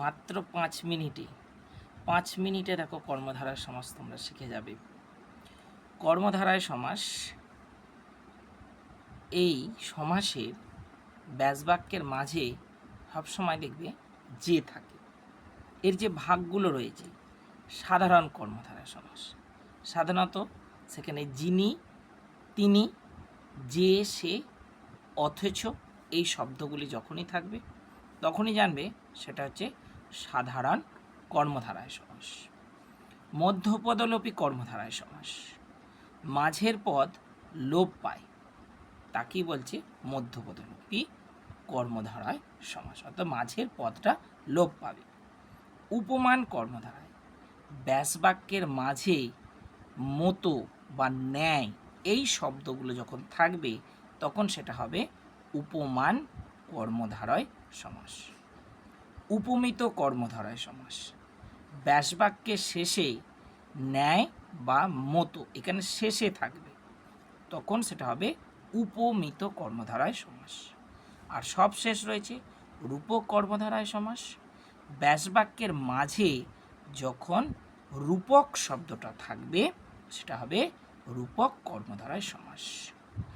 মাত্র পাঁচ মিনিটে পাঁচ মিনিটে দেখো কর্মধারার সমাস তোমরা শিখে যাবে। কর্মধারায় সমাস, এই সমাসের ব্যাসবাক্যের মাঝে সবসময় দেখবে যে থাকে। এর যে ভাগগুলো রয়েছে, সাধারণ কর্মধারায় সমাস। সাধারণত সেখানে যিনি, তিনি, যে, সে, অথচ এই শব্দগুলি যখনই থাকবে তখনই জানবে সেটা হচ্ছে সাধারণ কর্মধারায় সমাস, মধ্যপদলোপী কর্মধারায় সমাস। মাঝের পদ লোপ পায়, তাকেই বলছে মধ্যপদলোপী কর্মধারায় সমাস, অর্থাৎ মাঝের পদটা লোপ পাবে। উপমান কর্মধারায়, ব্যাসবাক্যের মাঝে মতো বা ন্যায় এই শব্দগুলো যখন থাকবে, তখন সেটা হবে উপমান কর্মধারয় সমাস। উপমিত কর্মধারয় সমাস। ব্যাসবাক্যের শেষে ন্যায় বা মতো, এখানে শেষে থাকবে, তখন সেটা হবে উপমিত কর্মধারায় সমাস। আর সব শেষ রয়েছে, রূপক কর্মধারায় সমাস। ব্যাসবাক্যের মাঝে যখন রূপক শব্দটা থাকবে, সেটা হবে রূপক কর্মধারায় সমাস।